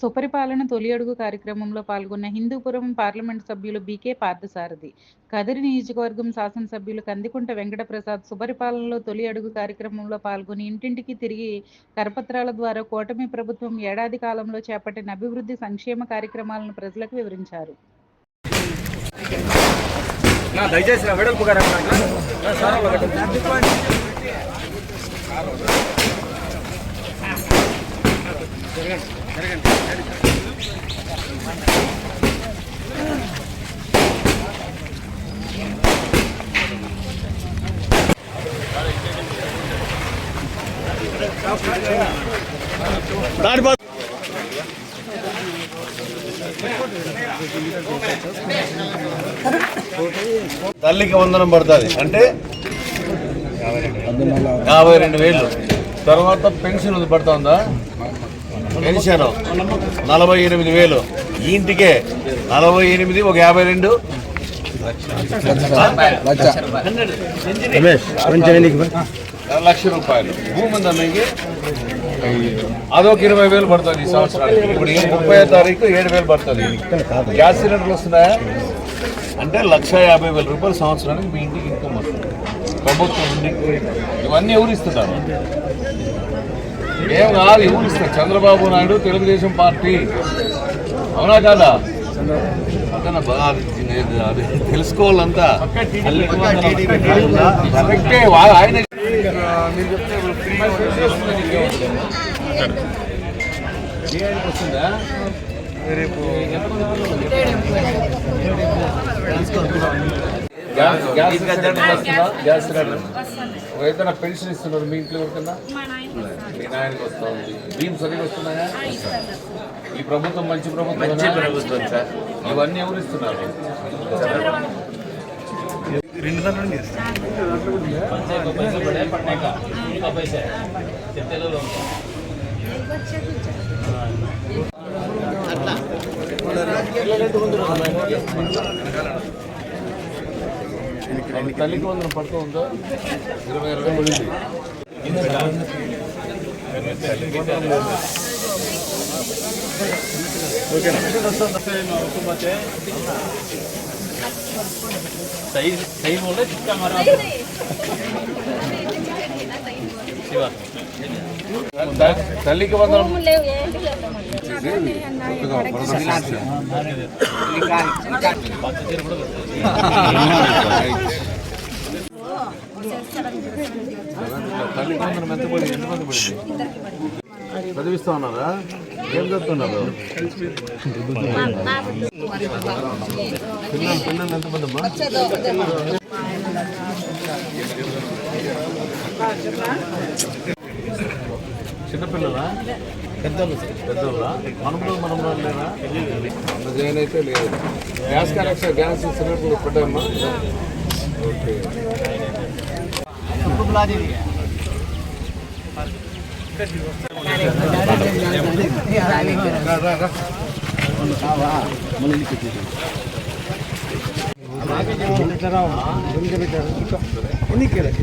సుపరిపాలన తొలి అడుగు కార్యక్రమంలో పాల్గొన్న హిందూపురం పార్లమెంట్ సభ్యులు బీకే పార్థసారథి కదిరి నియోజకవర్గం శాసనసభ్యులు కందికుంట వెంకటప్రసాద్ సుపరిపాలనలో తొలి అడుగు కార్యక్రమంలో పాల్గొని ఇంటింటికి తిరిగి కరపత్రాల ద్వారా కూటమి ప్రభుత్వం ఏడాది కాలంలో చేపట్టిన అభివృద్ధి సంక్షేమ కార్యక్రమాలను ప్రజలకు వివరించారు. దయచేసి తల్లికి వందనం పడుతుంది. అంటే యాభై రెండు వేలు. తర్వాత పెన్షన్ పడుతుందా పెన్షన్ నలభై ఎనిమిది వేలు. ఇంటికే నలభై ఎనిమిది ఒక యాభై రెండు. లక్ష రూపాయలు. భూమి ఉందా మీకు అదొక ఇరవై వేలు పడుతుంది ఈ సంవత్సరానికి. ఇప్పుడు ముప్పై తారీఖు ఏడు వేలు పడుతుంది. గ్యాస్ సిలిండర్లు వస్తున్నాయా? అంటే లక్ష యాభై వేల రూపాయలు సంవత్సరానికి మీ ఇంటికి ఇన్కమ్ వస్తుంది. ప్రభుత్వం నుండి ఇవన్నీ ఎవరు ఇస్తున్నారు? ఏం కాదు ఎవరు ఇస్తారు చంద్రబాబు నాయుడు తెలుగుదేశం పార్టీ అవునా కాదా అది తెలుసుకోవాలంతా కరెక్టే ఆయన మీరు చెప్తే వస్తుందా రేపు గ్యాస్ గ్యాస్ ఏదైనా పెన్షన్ ఇస్తున్నారు మీ ఇంట్లో ఎవరికన్నా మీ నాయనకి వస్తుంది భీమ్ సరిగ్గా వస్తున్నాయా? ఈ ప్రభుత్వం మంచి ప్రభుత్వం మంచి ప్రభుత్వం సార్. ఇవన్నీ ఎవరు ఇస్తున్నారు? వాళ్ళ తల్లికి వందరం పడుతూ ఉందో? ఇరవై ఇరవై పడింది. తల్లికి పడింది చదివిస్తా ఉన్నారా? ఏం చదువుతున్నారు? పిల్లలు పిల్లలు ఎంతమంది అమ్మా? చిన్నపిల్లలా పెద్దోళ్ళు. పెద్దోళ్ళా? మనములు మనములు లేరా? జైన్ అయితే లేదు. గ్యాస్ కనెక్షన్ గ్యాస్ సిలిండర్లు పెట్టామా? ఓకే. को बुला दीजिए ఉంది కాబట్టి